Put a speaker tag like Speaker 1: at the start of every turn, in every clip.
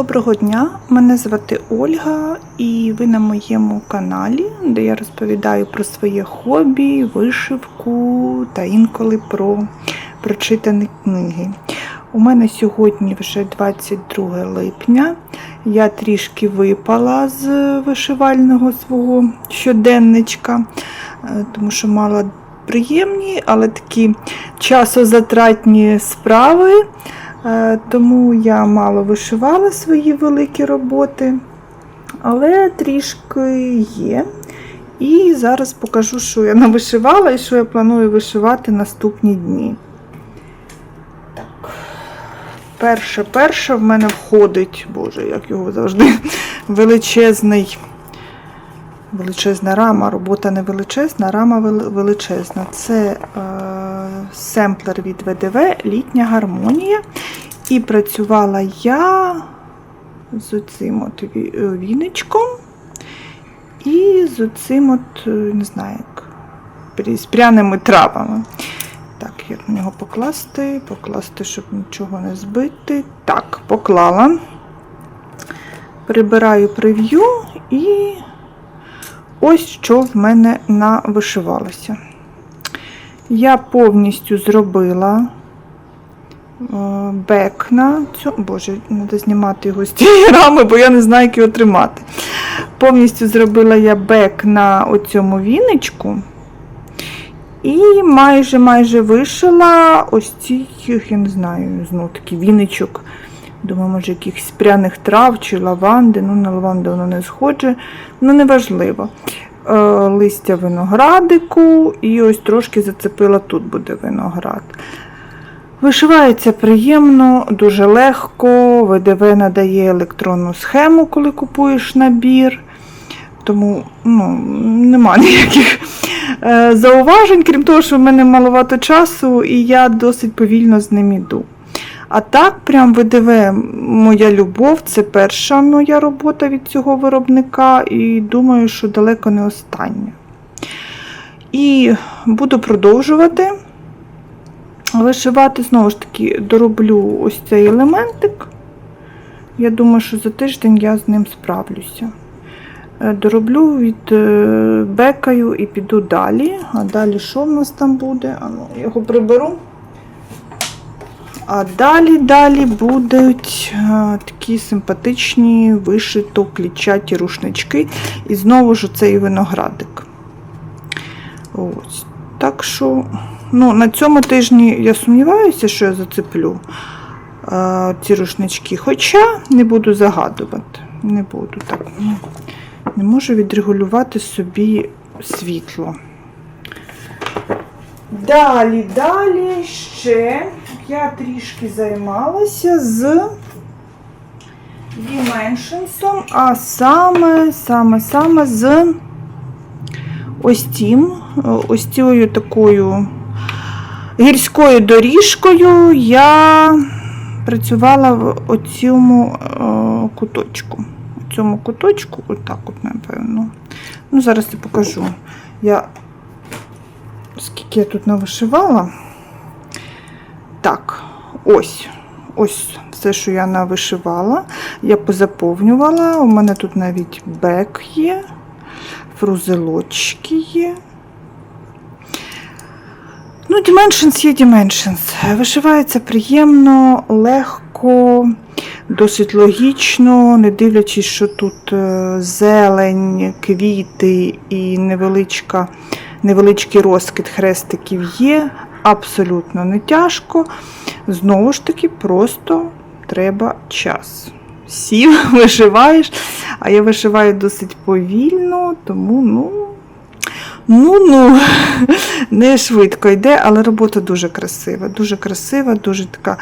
Speaker 1: Доброго дня! Мене звати Ольга, і ви на моєму каналі, де я розповідаю про своє хобі, вишивку та інколи про прочитані книги. У мене сьогодні вже 22 липня. Я трішки випала з вишивального свого щоденничка, е, тому що мала приємні, але такі часозатратні справи. Е, Тому я мало вишивала свої великі роботи, але трішки є. І зараз покажу, що я навишивала і що я планую вишивати наступні дні. Так. Перше, перше в мене входить, боже, як його завжди, величезний. Величезна рама, робота не величезна, рама величезна. Це е, семплер від ВДВ Літня гармонія. І працювала я з оцим от е, і з оцим от, е, не знаю, як, з пряними травами. Так, як на нього покласти, покласти, щоб нічого не збити. Так, поклала. Прибираю прев'ю і ось що в мене навишивалося. Я повністю зробила е, бек на цьому. Боже, треба знімати його з цієї рами, бо я не знаю, як його тримати. Повністю зробила я бек на оцьому віничку. І майже майже вишила ось цих, я не знаю, знову таки віничок. Думаю, може, якихось пряних трав чи лаванди. Ну, на лаванду воно не схоже. Ну, неважливо. Е, листя виноградику, і ось трошки зацепила, тут буде виноград. Вишивається приємно, дуже легко. ВДВ надає електронну схему, коли купуєш набір. Тому ну, нема ніяких е, зауважень, крім того, що в мене маловато часу, і я досить повільно з ним іду. А так, прям ВДВ моя любов, це перша моя робота від цього виробника, і думаю, що далеко не остання. І буду продовжувати вишивати, знову ж таки, дороблю ось цей елементик. Я думаю, що за тиждень я з ним справлюся. Е, Дороблю від е, бекаю і піду далі. А далі що в нас там буде? Ну, я його приберу. А далі далі будуть е, такі симпатичні вишито клітчаті рушнички. І знову ж цей виноградик. Ось. Так що, ну, на цьому тижні я сумніваюся, що я зацеплю е, ці рушнички. Хоча не буду загадувати. Не буду так. ну, Не можу відрегулювати собі світло. Далі, далі ще я трішки займалася з Dimensions, а саме, саме, саме з ось тим, ось цією такою гірською доріжкою я працювала в оцьому е, куточку. У цьому куточку, отак от, напевно. Ну, зараз я покажу. Я скільки я тут навишивала. Так, ось. Ось все, що я навишивала. Я позаповнювала. У мене тут навіть бек є, фрузелочки є. Ну, Dimensions є Dimensions. Вишивається приємно, легко, досить логічно, не дивлячись, що тут е, зелень, квіти і невеличка, невеличкий розкид хрестиків є. Абсолютно не тяжко. Знову ж таки, просто треба час. Сів, вишиваєш, а я вишиваю досить повільно, тому, ну, ну, ну, не швидко йде, але робота дуже красива. Дуже красива, дуже така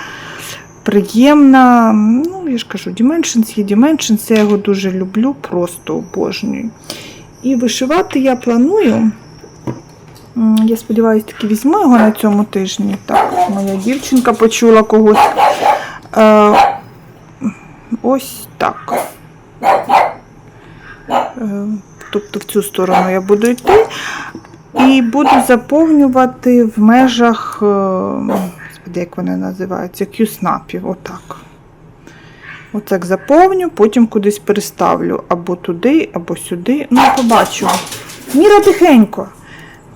Speaker 1: приємна. Ну, я ж кажу, Dimensions є Dimensions, я його дуже люблю, просто обожнюю. І вишивати я планую. Я сподіваюся, таки візьму його на цьому тижні. Так, моя дівчинка почула когось. Е, ось так. Е, тобто в цю сторону я буду йти. І буду заповнювати в межах, е, господи, як вони називаються, кюснапів. Отак. Отак заповню, потім кудись переставлю. Або туди, або сюди. Ну, побачу. Міра тихенько.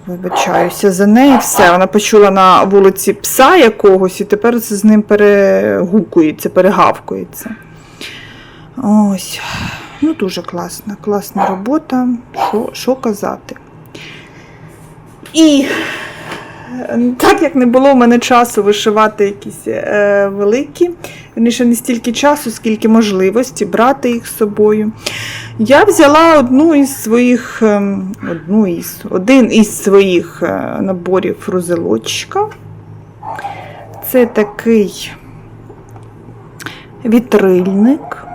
Speaker 1: Вибачаюся за неї, все. Вона почула на вулиці пса якогось і тепер з ним перегукується, перегавкується. Ось. Ну, дуже класна, класна робота. Що, що казати? І так як не було в мене часу вишивати якісь е, великі, не стільки часу, скільки можливості брати їх з собою. Я взяла одну із своїх, ем, одну із, один із своїх е, наборів фрузелочка. Це такий вітрильник.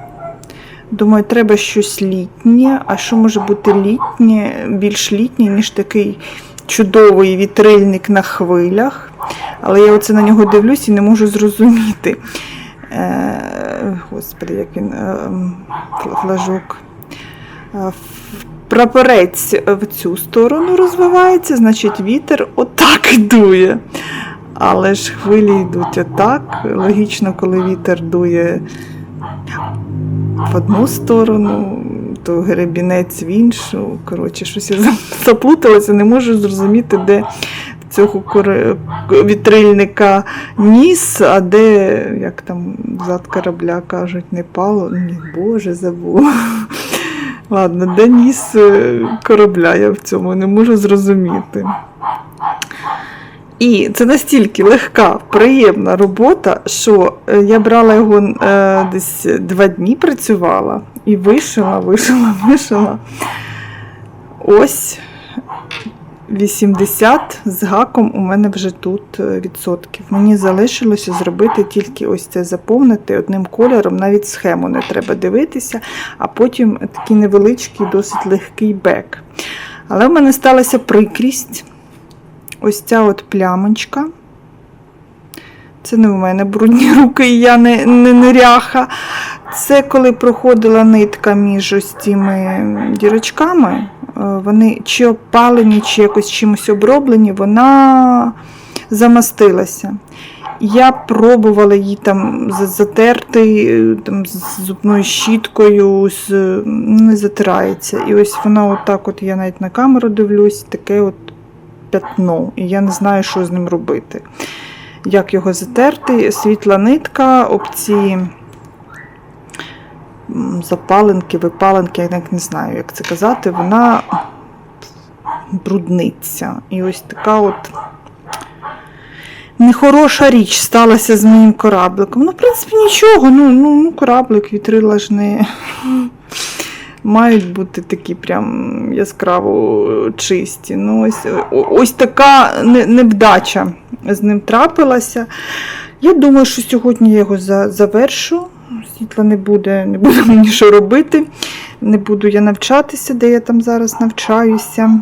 Speaker 1: Думаю, треба щось літнє. А що може бути літнє, більш літнє, ніж такий чудовий вітрильник на хвилях. Але я оце на нього дивлюсь і не можу зрозуміти. Е, Господи, як він е, м, фла- флажок. Е, Прапорець в цю сторону розвивається, значить вітер отак дує. Але ж хвилі йдуть отак. Логічно, коли вітер дує в одну сторону, то гребінець в іншу. Коротше, щось я заплуталася, не можу зрозуміти, де в цього вітрильника ніс, а де, як там зад корабля кажуть, не пало. Ні, Боже, забула. Ладно, де ніс е, корабля, я в цьому не можу зрозуміти. І це настільки легка, приємна робота, що е, я брала його е, десь два дні працювала і вишила, вишила, вишила. Ось 80 з гаком у мене вже тут е, відсотків. Мені залишилося зробити тільки ось це заповнити одним кольором, навіть схему не треба дивитися, а потім такий невеличкий, досить легкий бек. Але в мене сталася прикрість. Ось ця от плямочка. Це не в мене брудні руки, і я не, не неряха. Це коли проходила нитка між ось цими дірочками, вони чи опалені, чи якось чимось оброблені, вона замастилася. Я пробувала її там затерти е, там, з зубною щіткою, з, не затирається. І ось вона отак, от я навіть на камеру дивлюсь, таке от пятно, і я не знаю, що з ним робити. Як його затерти? Світла нитка, об запаленки, випаленки, я не знаю, як це казати, вона брудниться. І ось така от нехороша річ сталася з моїм корабликом. Ну, в принципі, нічого. Ну, ну, ну кораблик, вітрила ж не. Мають бути такі прям яскраво чисті. Ну, ось, ось така невдача з ним трапилася. Я думаю, що сьогодні я його завершу. Світла не буде, не буде мені що робити. Не буду я навчатися, де я там зараз навчаюся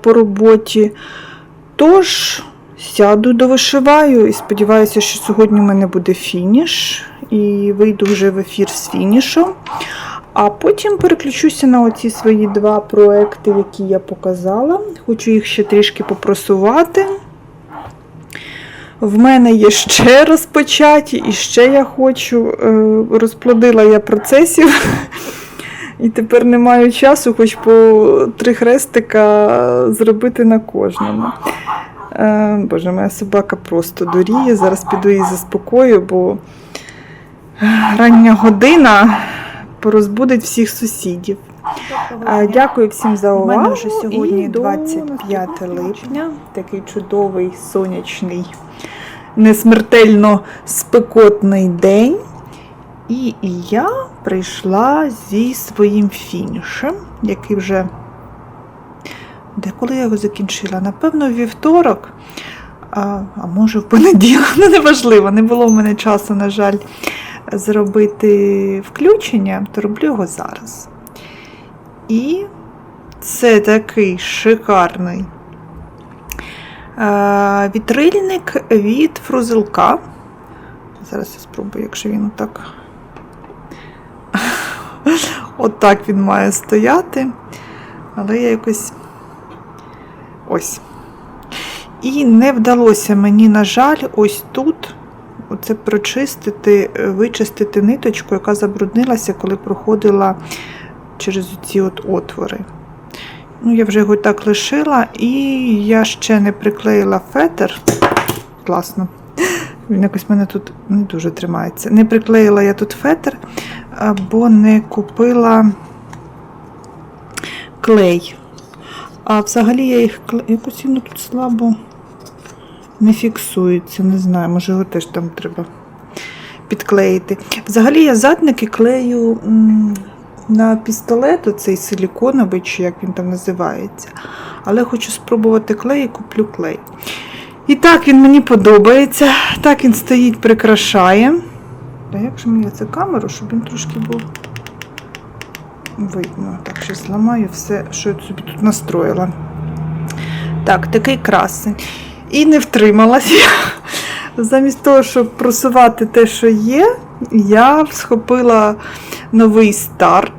Speaker 1: по роботі. Тож, сяду, довишиваю і сподіваюся, що сьогодні у мене буде фініш. І вийду вже в ефір з фінішом. А потім переключуся на оці свої два проекти, які я показала. Хочу їх ще трішки попросувати. В мене є ще розпочаті, і ще я хочу. Е, Розплодила я процесів. І тепер не маю часу, хоч по три хрестика зробити на кожному. Е, Боже, моя собака просто доріє. Зараз піду її заспокою, бо рання година порозбудить всіх сусідів. Дякую всім за
Speaker 2: У мене
Speaker 1: увагу.
Speaker 2: вже сьогодні
Speaker 1: 25 липня. Такий чудовий сонячний, несмертельно спекотний день. І я прийшла зі своїм фінішем, який вже. Де коли я його закінчила? Напевно, в вівторок, а, а може в понеділок, ну неважливо, не було в мене часу, на жаль, зробити включення, то роблю його зараз. І це такий шикарний е, вітрильник від фрузелка. Зараз я спробую, якщо він отак. Отак він має стояти. Але я якось. Ось. І не вдалося мені, на жаль, ось тут оце прочистити, вичистити ниточку, яка забруднилася, коли проходила через ці от отвори. Ну, я вже його так лишила, і я ще не приклеїла фетр. Класно. Він якось мене тут не дуже тримається. Не приклеїла я тут фетр, а, бо не купила клей. А взагалі я їх якось воно тут слабо не фіксується. Не знаю, може його теж там треба підклеїти. Взагалі я задники клею на пістолет, оцей силіконовий, чи як він там називається. Але хочу спробувати клей і куплю клей. І так він мені подобається. Так він стоїть, прикрашає. А як же мені цю камеру, щоб він трошки був видно. Так, ще зламаю все, що я собі тут настроїла. Так, такий красень. І не втрималась я. Замість того, щоб просувати те, що є, я схопила новий старт.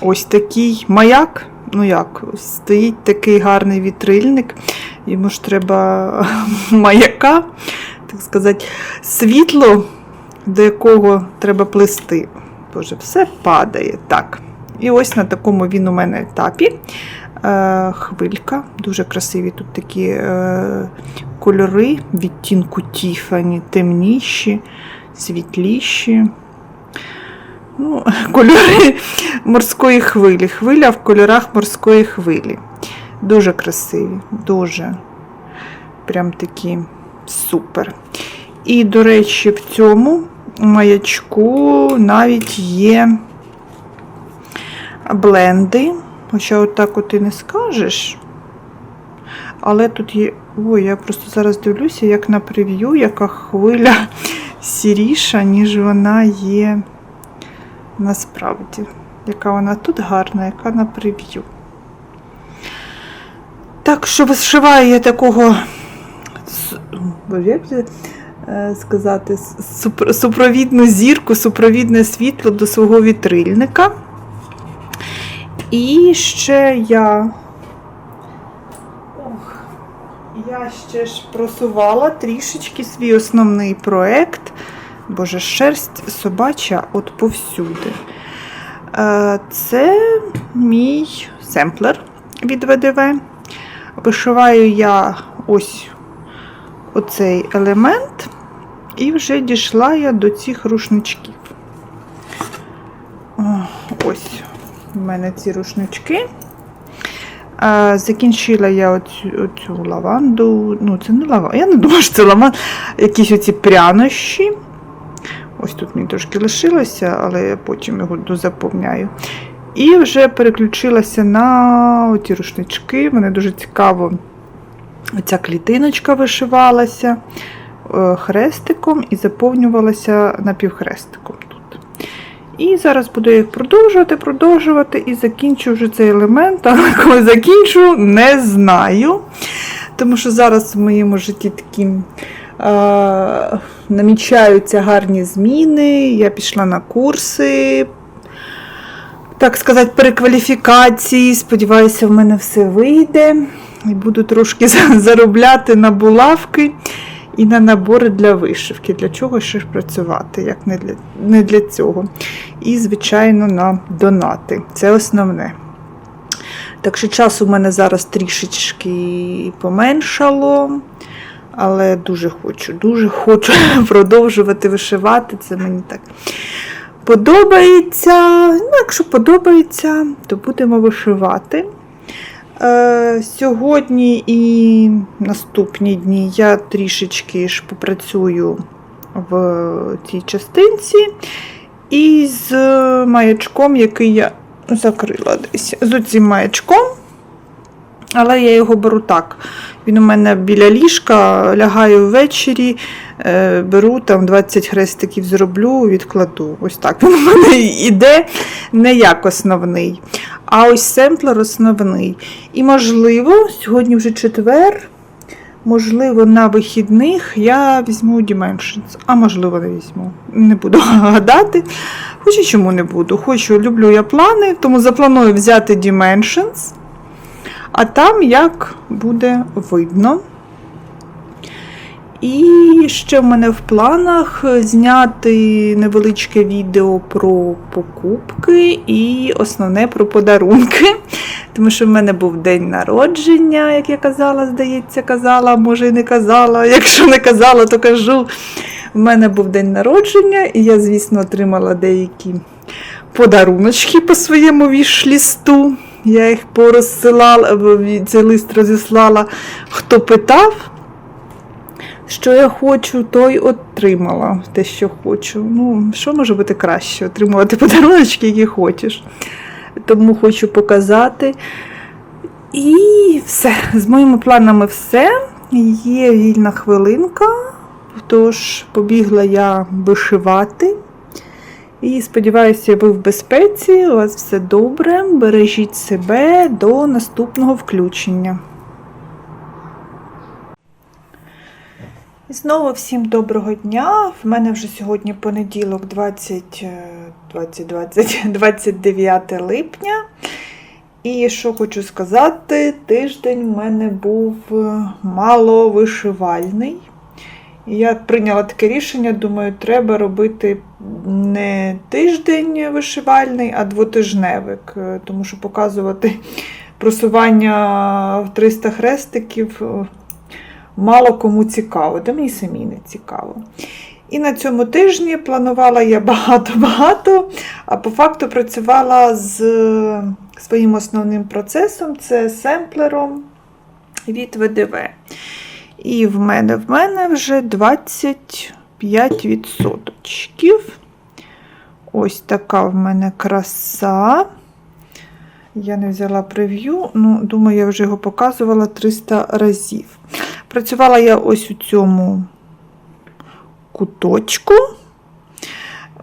Speaker 1: Ось такий маяк. Ну як, стоїть такий гарний вітрильник. Йому ж треба маяка, так сказати, світло, до якого треба плести. Боже, все падає. Так. І ось на такому він у мене етапі. Е, хвилька. Дуже красиві тут такі е, кольори відтінку Тіфані, темніші, світліші. Ну, кольори морської хвилі. Хвиля в кольорах морської хвилі. Дуже красиві, дуже. Прям такі супер. І, до речі, в цьому маячку навіть є бленди. Хоча отак от і не скажеш. Але тут є. Ой, я просто зараз дивлюся, як на прев'ю, яка хвиля сіріша, ніж вона є насправді. Яка вона тут гарна, яка на прев'ю. Так що вишиваю я такого, як е, сказати, супровідну зірку, супровідне світло до свого вітрильника. І ще я. Я ще ж просувала трішечки свій основний проект. Боже, шерсть собача от повсюди. Е, Це мій семплер від ВДВ. Вишиваю я ось оцей елемент, і вже дійшла я до цих рушничків. Ось у мене ці рушнички. Закінчила я оцю, оцю лаванду. Ну, це не лаванда. Я не думаю, що це лаванда. Якісь оці прянощі. Ось тут мені трошки лишилося, але я потім його дозаповняю. І вже переключилася на оці рушнички. Вони дуже цікаво. Оця клітиночка вишивалася е, хрестиком і заповнювалася напівхрестиком тут. І зараз буду їх продовжувати, продовжувати і закінчу вже цей елемент, але коли закінчу, не знаю. Тому що зараз в моєму житті такі намічаються гарні зміни. Я пішла на курси, так сказати, перекваліфікації. Сподіваюся, в мене все вийде. І буду трошки заробляти на булавки і на набори для вишивки. Для чого ще ж працювати, як не для, не для цього. І, звичайно, на донати. Це основне. Так що часу в мене зараз трішечки поменшало. Але дуже хочу, дуже хочу продовжувати вишивати. Це мені так подобається. Ну, якщо подобається, то будемо вишивати. Е, сьогодні і наступні дні я трішечки ж попрацюю в цій частинці. І з маячком, який я закрила десь. З цим маячком. Але я його беру так. Він у мене біля ліжка, лягаю ввечері, е, беру там 20 хрестиків зроблю, відкладу. Ось так. Він у мене йде не як основний. А ось семплер основний. І, можливо, сьогодні вже четвер, можливо, на вихідних я візьму Dimensions. А можливо, не візьму. Не буду гадати. Хоча чому не буду. Хочу, люблю я плани, тому запланую взяти Dimensions. А там як буде видно. І ще в мене в планах зняти невеличке відео про покупки і основне про подарунки. Тому що в мене був день народження, як я казала, здається, казала, може і не казала. Якщо не казала, то кажу. В мене був день народження, і я, звісно, отримала деякі подаруночки по своєму вішлісту. Я їх порозсилала, цей лист розіслала. Хто питав, що я хочу, той отримала те, що хочу. Ну, що може бути краще? Отримувати подаруночки, які хочеш. Тому хочу показати. І все. З моїми планами все. Є вільна хвилинка. Тож побігла я вишивати. І сподіваюся, ви в безпеці, у вас все добре. Бережіть себе до наступного включення. І Знову всім доброго дня. В мене вже сьогодні понеділок, 20, е, 20, 20, 29 липня. І що хочу сказати, тиждень в мене був е, мало вишивальний. І я прийняла таке рішення, думаю, треба робити не тиждень вишивальний, а двотижневик, е, тому що показувати просування в 300 хрестиків е, мало кому цікаво, де мені самі не цікаво. І на цьому тижні планувала я багато-багато, а по факту працювала з своїм основним процесом це семплером від ВДВ. І в мене в мене вже 25%. Ось така в мене краса. Я не взяла прев'ю, ну, думаю, я вже його показувала 300 разів. Працювала я ось у цьому куточку.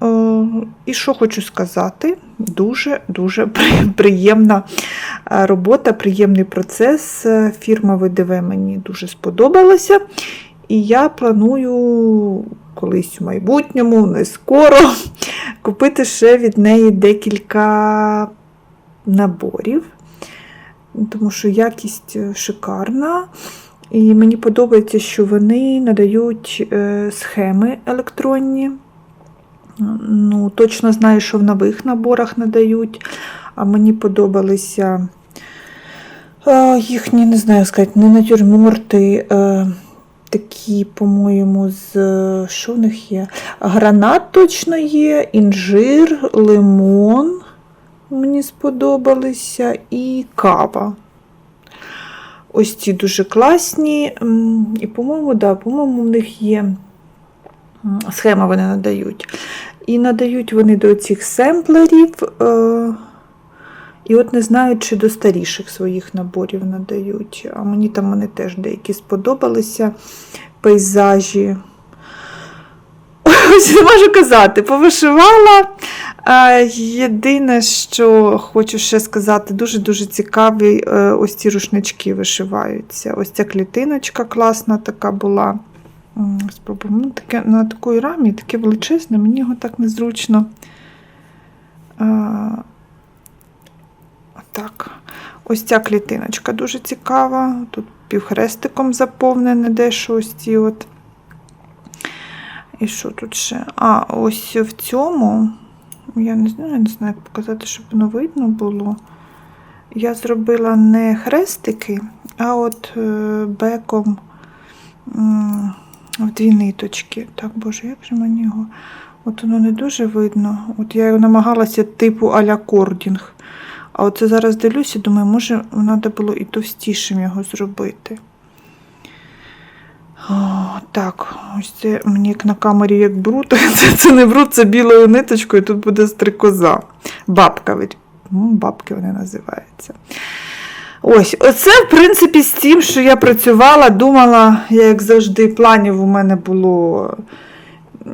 Speaker 1: Е, І що хочу сказати, дуже-дуже приємна е, робота, приємний процес. Е, Фірма ВДВ мені дуже сподобалася. І я планую колись у майбутньому, не скоро, купити ще від неї декілька наборів, тому що якість шикарна. І мені подобається, що вони надають схеми електронні. Ну, Точно знаю, що в нових наборах надають. А мені подобалися е, їхні, не знаю сказати, не натюрморти, е, такі, по-моєму, з що в них є? Гранат точно є, інжир, лимон. Мені сподобалися, і кава. Ось ці дуже класні. І, по-моєму, да, по-моєму, в них є схема вони надають. І надають вони до цих семплерів. Е, і от не знаю, чи до старіших своїх наборів надають. А мені там вони теж деякі сподобалися пейзажі. Не можу казати, повишивала. Єдине, що хочу ще сказати, дуже-дуже цікаві е, ось ці рушнички вишиваються. Ось ця клітиночка класна така була. Спробуємо. Ну, таке, на такій рамі таке величезне, мені його так незручно. А, Так, ось ця клітиночка дуже цікава. Тут півхрестиком заповнене дещо ось ці от. І що тут ще? А, ось в цьому, я не знаю, не знаю, як показати, щоб воно видно було. Я зробила не хрестики, а от е, беком дві ниточки. Так, боже, як же мені його? От воно не дуже видно. От я його намагалася типу а-ля кордінг. А оце зараз дивлюся, думаю, може, треба було і товстішим його зробити. О, Так, ось це мені як на камері як бруд. Це, це не бруд, це білою ниточкою, тут буде стрикоза. Бабка, бабки вони називаються. Ось, оце, в принципі, з тим, що я працювала, думала, як завжди, планів у мене було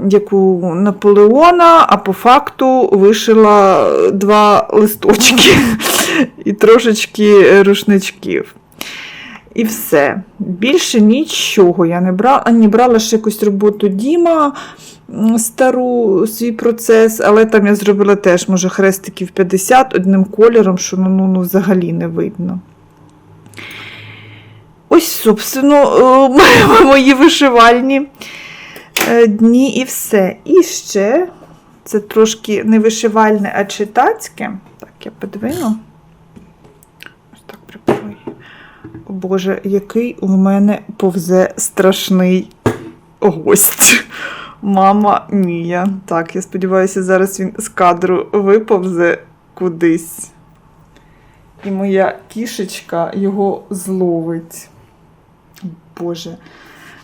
Speaker 1: як у Наполеона, а по факту вишила два листочки і трошечки рушничків. І все. Більше нічого я не брала, не брала ще якусь роботу Діма, стару свій процес, але там я зробила теж, може, хрестиків 50 одним кольором, що ну, ну, ну взагалі не видно. Ось, собственно, е, мої вишивальні е, дні і все. І ще це трошки не вишивальне, а читацьке. Так, я подвину. Ось так прикрою. О Боже, який у мене повзе страшний гость. Мама Мія. Так, я сподіваюся, зараз він з кадру виповзе кудись. І моя кішечка його зловить. Боже.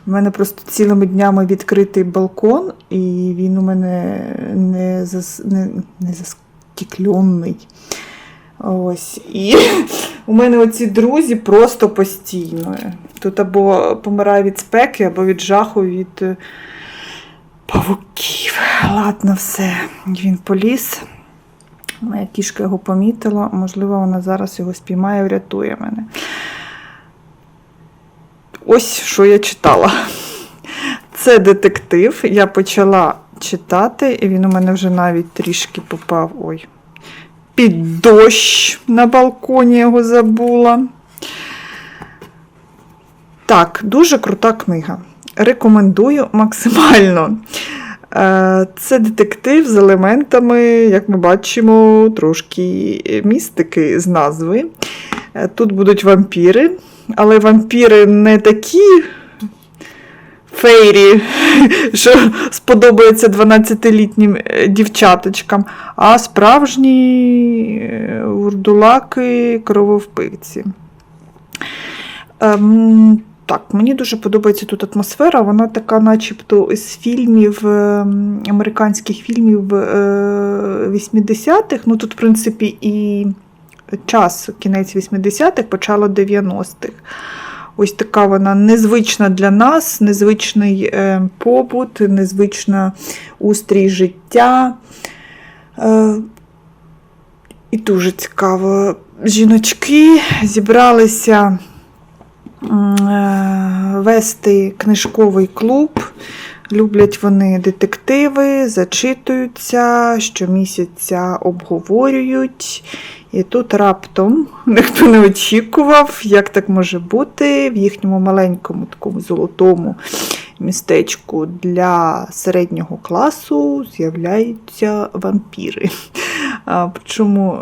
Speaker 1: У мене просто цілими днями відкритий балкон, і він у мене не, зас... не, не заскікльонний. Ось. І у мене оці друзі просто постійно. Тут або помирає від спеки, або від жаху від е, павуків. Ладно, все. Він поліз. Моя кішка його помітила. Можливо, вона зараз його спіймає, врятує мене. Ось що я читала. Це детектив. Я почала читати, і він у мене вже навіть трішки попав. Ой. Під дощ на балконі його забула. Так, дуже крута книга. Рекомендую максимально. Е, Це детектив з елементами, як ми бачимо, трошки містики з назви. Е, Тут будуть вампіри, але вампіри не такі фейрі, що сподобаються 12-літнім е, дівчаточкам, а справжні е, урдулаки крововпивці. Ем, так, мені дуже подобається тут атмосфера. Вона така, начебто, з фільмів, ем, американських фільмів е, 80-х. Ну тут, в принципі, і час, кінець 80-х, почало 90-х. Ось така вона незвична для нас, незвичний е, побут, незвична устрій життя. Е, і дуже цікаво. Жіночки зібралися е, вести книжковий клуб. Люблять вони детективи, зачитуються, щомісяця обговорюють. І тут раптом ніхто не очікував, як так може бути в їхньому маленькому такому золотому містечку для середнього класу з'являються вампіри. А, Причому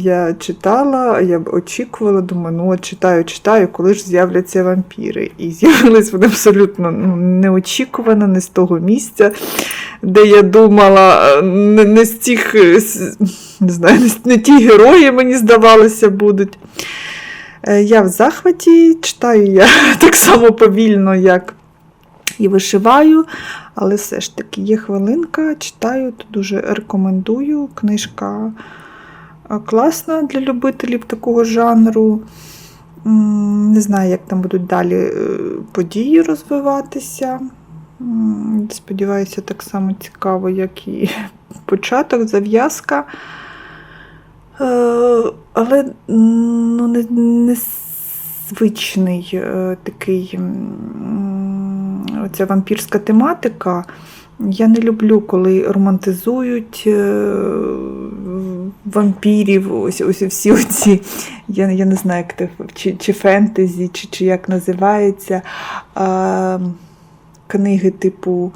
Speaker 1: я читала, я б очікувала, думаю, ну от читаю, читаю, коли ж з'являться вампіри. І з'явились вони абсолютно ну, неочікувано, не з того місця, де я думала, не, не з тих, не знаю, не ті герої, мені здавалося, будуть. Е, Я в захваті, читаю я так само повільно, як і вишиваю, але все ж таки є хвилинка, читаю, то дуже рекомендую. Книжка е, класна для любителів такого жанру. Не знаю, як там будуть далі е, події розвиватися. Сподіваюся, так само цікаво, як і початок, зав'язка. Е, Але ну, не, не звичний такий оця вампірська тематика. Я не люблю, коли романтизують е, вампірів, ось, ось всі оці, я, я не знаю, як це, чи, чи фентезі, чи, чи як називається, а, книги типу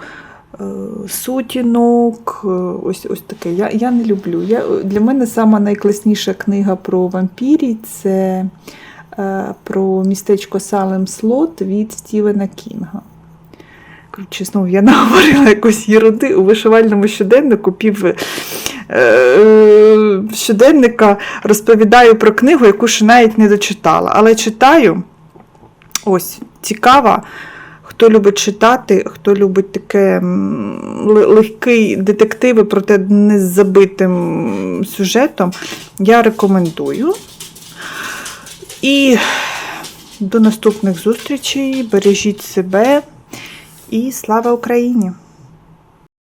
Speaker 1: е, сутінок, е, ось, ось таке. Я, я не люблю. Я, для мене сама найкласніша книга про вампірів це про містечко Салем Слот від Стівена Кінга. Знову я наговорила якось єруди у вишивальному щоденнику пів е, е, щоденника розповідаю про книгу, яку ще навіть не дочитала. Але читаю ось цікава. Хто любить читати, хто любить таке легкий детективи, проте не з забитим сюжетом, я рекомендую. І до наступних зустрічей. Бережіть себе і слава Україні!